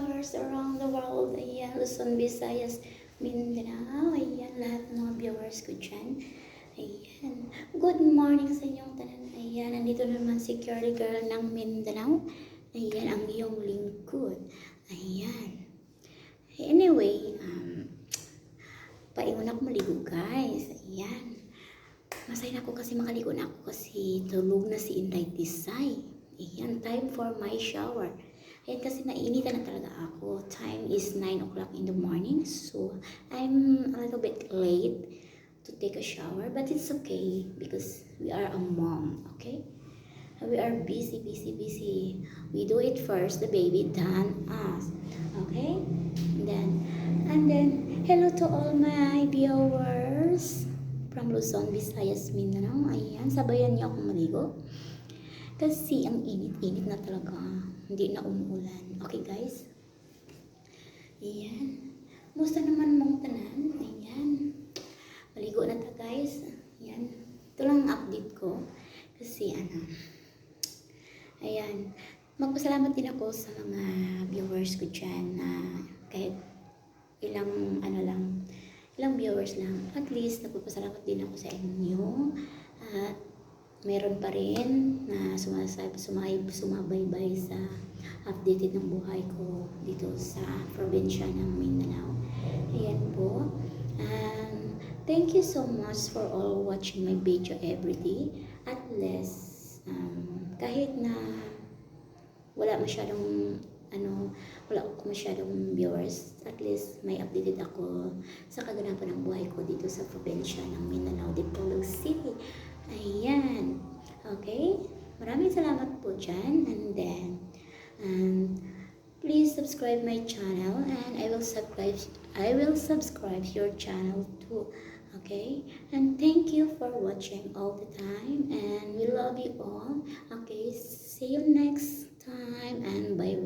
viewers around the world. Ayan, Luzon, Visayas, Mindanao. Ayan, lahat ng mga viewers ko dyan. Ayan. Good morning sa inyong tanan. Ayan, nandito naman si Curly Girl ng Mindanao. Ayan, ang iyong lingkod. Ayan. Anyway, um, paingon ako maligo guys. Ayan. Masaya na ako kasi makaligo na ako kasi tulog na si Inday Tisay. Ayan, time for my shower. Ayan kasi nainitan na talaga ako. Time is 9 o'clock in the morning. So, I'm a little bit late to take a shower. But it's okay because we are a mom, okay? We are busy, busy, busy. We do it first, the baby, then us. Okay? And then, and then, hello to all my viewers from Luzon, Visayas, Mindanao. Ayan, sabayan niyo akong maligo. Kasi ang init-init na talaga. Hindi na umuulan. Okay, guys? Ayan. Musta naman mong tanan? Ayan. Maligo na ta, guys. Ayan. Ito lang ang update ko. Kasi, ano, ayan. Magpasalamat din ako sa mga viewers ko dyan na kahit ilang, ano lang, ilang viewers lang. At least, nagpapasalamat din ako sa inyo. At meron pa rin na sumasab, sumay, sumabaybay sa updated ng buhay ko dito sa probinsya ng Mindanao. Ayan po. Um, thank you so much for all watching my video every day. At least, um, kahit na wala masyadong ano, wala ako masyadong viewers. At least may updated ako sa kaganapan ng buhay ko dito sa probinsya ng Mindanao, Maraming salamat po dyan. And then, um, please subscribe my channel and I will subscribe I will subscribe your channel too. Okay? And thank you for watching all the time and we love you all. Okay? See you next time and bye